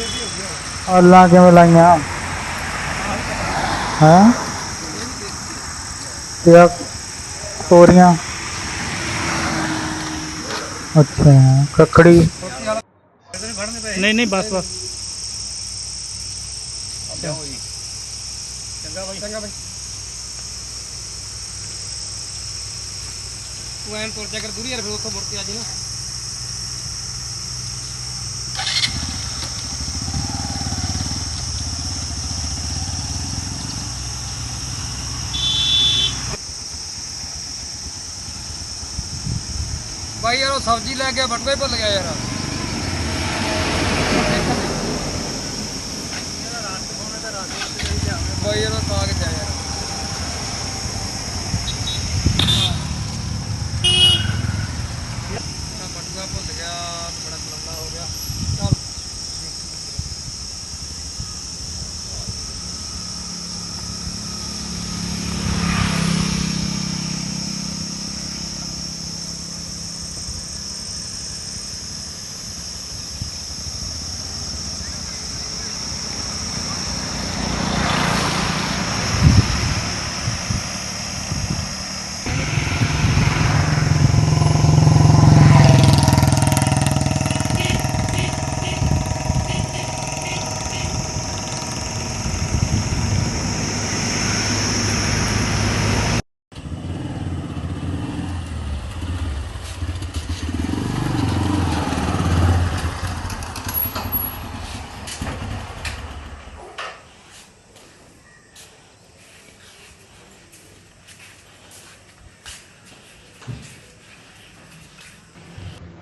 ਸਾਰੀ ਸੋਚ ਕੋਲ ਫੇਰ ਵੀ ਹੋ ਗਿਆ ਅੱਲਾਂ ਕਿਵੇਂ ਲਾਈਆਂ ਹਾਂ ਤੇ ਆ ਤੋਰੀਆਂ ਅੱਛਾ ਕੱਕੜੀ ਨਹੀਂ ਨਹੀਂ ਬਸ ਬਸ ਚੰਗਾ ਬਾਈ ਚੰਗਾ ਬਾਈ ਤੂੰ ਐਨ ਤੁਰ ਜਾ ਕਰ ਦੂਰੀ ਯਾਰ ਉਹ ਸਬਜ਼ੀ ਲੈ ਕੇ ਬਟਵੇ ਭੁੱਲ ਗਿਆ ਯਾਰ। ਬਾਈ ਯਾਰ ਤਾਂ ਬਟੂਆ ਭੁੱਲ ਗਿਆ ਬੜਾ ਲੰਮਾ ਹੋ ਗਿਆ ਚੱਲ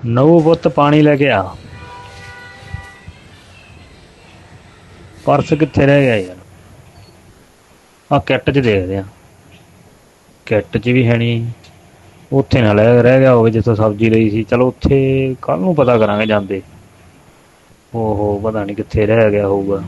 ਨਵੂ ਪੁੱਤ ਪਾਣੀ ਲੈ ਕੇ ਆ। ਪਰਸ ਕਿੱਥੇ ਰਹਿ ਗਿਆ ਯਾਰ? ਆ ਕਿੱਟ 'ਚ ਦੇਖਦੇ ਆ ਕਿੱਟ 'ਚ ਵੀ ਹੈ ਨਹੀਂ ਉੱਥੇ ਨਾ ਲੈ ਰਹਿ ਗਿਆ ਹੋਵੇ ਜਿੱਥੋਂ ਸਬਜ਼ੀ ਲਈ ਸੀ। ਚਲੋ ਉੱਥੇ ਕੱਲ ਨੂੰ ਪਤਾ ਕਰਾਂਗੇ ਜਾਂਦੇ। ਓਹੋ, ਪਤਾ ਨਹੀਂ ਕਿੱਥੇ ਰਹਿ ਗਿਆ ਹੋਊਗਾ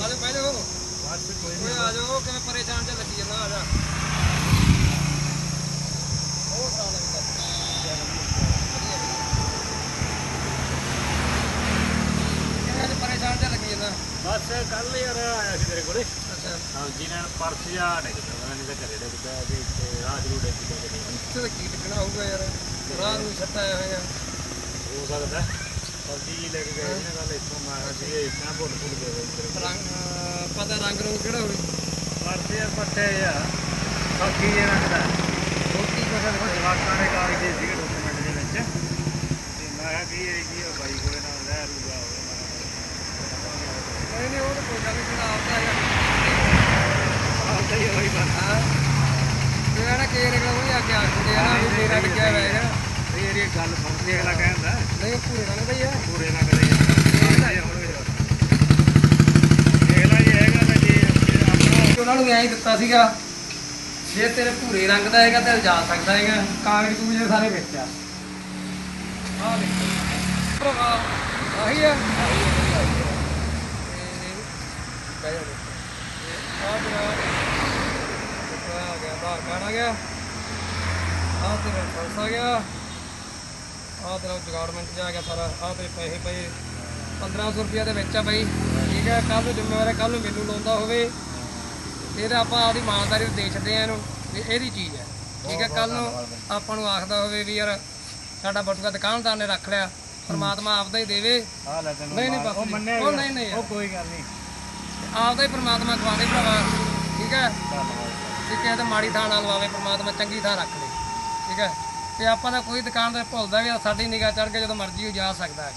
ਆਜੋ ਬਹਿ ਜਾਓ ਓਏ ਆ ਜਾਓ ਕਿਵੇਂ ਪਰੇਸ਼ਾਨ ਜਿਹਾ ਲੱਗੀ ਜਾਂਦਾ ਆ ਜਾ ਉਹ ਸਾਲ ਕਿਵੇਂ ਅੱਜ ਪਰੇਸ਼ਾਨ ਜਿਹਾ ਲੱਗੀ ਜਾਂਦਾ ਬਸ ਕੱਲ ਯਾਰ ਆਇਆ ਸੀ ਤੇਰੇ ਕੋਲੇ? ਅੱਛਾ ਸਬਜ਼ੀ ਨਾਲ ਪਰਸ ਜਾ ਡਿੱਗਦਾ ਮੈਂ ਨਹੀਂ ਤਾਂ ਘਰੇ ਡਿੱਗਦਾ ਤੇ ਇੱਥੇ ਰਾਹ ਜਰੂ ਡਿੱਗਦਾ ਕਿ ਨਹੀਂ ਇੱਥੇ ਤਾਂ ਕੀ ਟਿਕਣਾ ਹੋਊਗਾ ਯਾਰ? ਰਾਹ ਨੂੰ ਛੱਟ ਆਇਆ ਹੋਇਆ। ਹੋ ਸਕਦਾ ਸਬਜ਼ੀ ਲੈ ਕੇ ਗਏ ਸੀ ਨਾ ਕੱਲ ਇੱਥੋਂ ਮੈਂ ਕਿਹਾ ਸੀ ਇੱਥਾਂ ਭੁੱਲ। ਰੰਗ ਪਤਾ ਰੰਗ ਰੰਗ ਕਿਹੜਾ ਹੋਵੇ? ਪਰਸ ਯਾਰ ਪੱਟੇ ਆ ਬਾਕੀ ਇਹ ਰੱਖਦਾ ਰੋਟੀ ਕਸਰ ਉਹ ਜਵਾਕਾਂ ਦੇ ਕਾਗਜ਼ ਦੇ ਸੀਗੇ ਡਾਕੂਮੈਂਟ ਦੇ ਵਿੱਚ। ਤੇ ਮੈਂ ਕਿਹਾ ਵੀ ਇਹ ਕੀ ਆ ਬਾਈ ਕੋਲੇ ਨਾਲ ਰਹਿ ਰੂਗਾ ਹੋਵੇ ਨਹੀਂ ਨਹੀਂ ਉਹ ਤਾਂ ਕੋਈ ਗੱਲ ਨਹੀਂ ਜਿਹੜਾ ਆਪਦਾ ਹੈਗਾ ਨਾ ਕੇਰ ਅਗਲਾ ਉਹ ਆ ਕੇ ਆਖਦੇ ਆ ਨਾ ਮੇਰਾ ਲੱਗਿਆ ਹੋਇਆ ਹੈਗਾ ਇਹ ਇਹ ਗੱਲ ਸੁਣ ਅਗਲਾ ਕਹਿੰਦਾ ਨਹੀਂ ਪੂਰੇ ਰੰਗ ਦਾ ਹੀ ਪੂਰੇ ਨਾ ਕਰੇ ਉਹਨਾਂ ਨੂੰ ਐਂ ਦਿੱਤਾ ਸੀਗਾ ਜੇ ਤੇਰੇ ਭੂਰੇ ਰੰਗ ਦਾ ਹੈਗਾ ਤੇ ਜਾ ਸਕਦਾ ਹੈਗਾ ਕਾਗਜ਼ ਕੂਗਜ਼ ਸਾਰੇ ਵਿੱਚ ਆ ਆਹ ਦੇਖੋ ਆਹੀ ਆ। ਬਹਿ ਜਾ ਆ ਗਿਆ ਆ ਗਿਆ ਬਾਹਰ ਕਾੜ ਆ ਗਿਆ? ਆ ਤੇਰਾ ਪਰਸ ਆ ਗਿਆ। ਆ ਤੇਰਾ ਜਗਾੜਮੈਂਟ ਜਾ ਗਿਆ ਸਾਰਾ। ਆ ਤੇਰੇ ਪੈਸੇ ਪਏ। 1500 ਰੁਪਇਆ ਦੇ ਵਿੱਚ ਆ ਬਾਈ। ਠੀਕ ਹੈ ਕੱਲ ਨੂੰ ਜ਼ਿੰਮੇਵਾਰ ਹੈ ਕੱਲ ਨੂੰ ਮੈਨੂੰ ਲਾਉਂਦਾ ਹੋਵੇ। ਫਿਰ ਆਪਾਂ ਆਪਦੀ ਇਮਾਨਦਾਰੀ ਨੂੰ ਦੇਖਦੇ ਆ ਇਹਨੂੰ। ਵੀ ਇਹਦੀ ਚੀਜ਼ ਹੈ। ਠੀਕ ਹੈ ਕੱਲ ਨੂੰ ਆਪਾਂ ਨੂੰ ਆਖਦਾ ਹੋਵੇ ਵੀ ਯਾਰ ਸਾਡਾ ਬਟੂਆ ਦੁਕਾਨਦਾਰ ਨੇ ਰੱਖ ਲਿਆ। ਪਰਮਾਤਮਾ ਆਪਦਾ ਹੀ ਦੇਵੇ। ਨਹੀਂ ਨਹੀਂ ਬਸ ਉਹ ਮੰਨਿਆ ਉਹ ਨਹੀਂ ਨਹੀਂ ਉਹ ਕੋਈ ਗੱਲ ਨਹੀਂ। ਆਪਦਾ ਹੀ ਪਰਮਾਤਮਾ ਖਵਾਵੇ ਭਰਾਵਾ ਠੀਕ ਹੈ? ਤੇ ਕਿਸੇ ਤੇ ਮਾੜੀ ਥਾਂ ਨਾਲ ਲਵਾਵੇ ਪਰਮਾਤਮਾ ਚੰਗੀ ਥਾਂ ਰੱਖ ਲੇ ਠੀਕ ਹੈ? ਤੇ ਆਪਾਂ ਦਾ ਕੋਈ ਦੁਕਾਨਦਾਰ ਭੁੱਲਦਾ ਵੀ ਸਾਡੀ ਨਿਗਾਹ ਚੜ ਕੇ ਜਦੋਂ ਮਰਜ਼ੀ ਉਹ ਜਾ ਸਕਦਾ ਹੈ।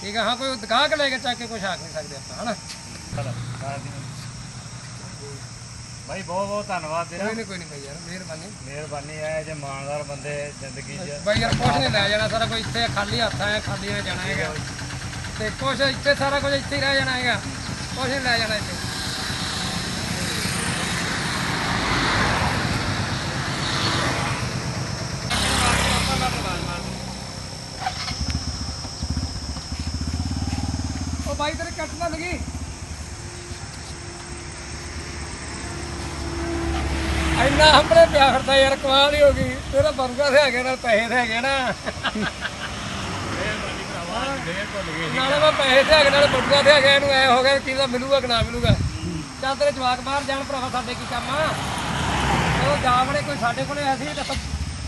ਠੀਕ ਹੈ? ਹਾਂ ਕੋਈ ਦੁਕਾਨ ਕੇ ਲੈ ਕੇ ਚੱਕ ਕੇ ਕੁਛ ਆਖ ਨਹੀਂ ਸਕਦੇ ਆਪਾਂ ਹਨਾ? ਭਾਈ ਬਹੁਤ ਬਹੁਤ ਧੰਨਵਾਦ ਤੇਰਾ। ਕੋਈ ਨਹੀਂ ਕੋਈ ਨਹੀਂ ਭਾਈ ਯਾਰ ਮਿਹਰਬਾਨੀ। ਮਿਹਰਬਾਨੀ ਹੈ ਜੇ ਇਮਾਨਦਾਰ ਬੰਦੇ ਜ਼ਿੰਦਗੀ 'ਚ। ਬਾਈ ਯਾਰ ਕੁਛ ਨਹੀਂ ਲੈ ਜਾਣਾ ਸਾਰਾ ਕੁਝ ਇੱਥੇ ਖਾਲੀ ਹੱਥ ਆਇਆ ਖਾਲੀ ਆ ਜਾਣਾ ਹੈਗਾ। ਤੇ ਕੁਛ ਇੱਥੇ ਸਾਰਾ ਕੁਝ ਇੱਥੇ ਹੀ ਰਹਿ ਜਾਣਾ ਹੈਗਾ। ਕੁਛ ਲੈ ਜਾਣਾ ਬਾਈ ਤੇਰੇ ਕੱਟ ਨਾ ਲਗੀ। ਇੰਨਾ ਹੰਬਲੇ ਪਿਆ ਫਿਰਦਾ ਯਾਰ ਕਮਾਲ ਹੀ ਹੋ ਗਈ। ਤੇਰਾ ਬਰਗਾ ਤੇ ਹੈਗੇ ਨਾਲ, ਪੈਸੇ ਤੇ ਹੈਗੇ ਨਾ। ਨਾਲੇ ਮੈਂ ਪੈਸੇ ਤੇ ਹੈਗੇ, ਨਾਲ ਬਰੂਗਾ ਤੇ ਹੈਗੇ, ਇਹਨੂੰ ਐ ਹੋ ਗਿਆ ਕੀ ਦਾ ਮਿਲੂਗਾ ਕਿ ਨਾ ਮਿਲੂਗਾ। ਚੱਲ ਤੇਰੇ ਜਵਾਕ ਬਾਹਰ ਜਾਣ ਭਰਾਵਾ ਸਾਡੇ ਕੀ ਕੰਮ ਆ? ਉਹ ਜਾ ਕੋਈ ਸਾਡੇ ਕੋਲੇ ਐਸੀ ਤਾਂ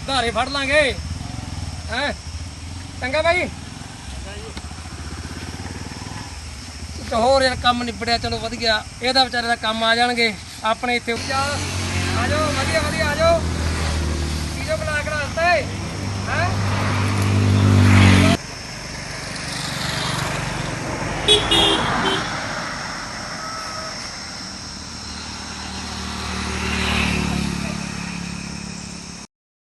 ਧਾਰੇ ਫੜ ਲਾਂਗੇ। ਹੈ? ਚੰਗਾ ਬਾਈ। ਹੋਰ ਯਾਰ ਕੰਮ ਨਿਬੜਿਆ, ਚਲੋ ਵਧੀਆ। ਇਹਦਾ ਵਿਚਾਰੇ ਦਾ ਕੰਮ ਆ ਜਾਣਗੇ, ਆਪਣੇ ਇੱਥੇ ਆ ਜਾਓ, ਵਧੀਆ ਵਧੀਆ, ਆ ਜਾਓ। ਕੀ ਜੋ ਬਣਾ ਕੇ ਰੱਖਤੇ ਹੈ?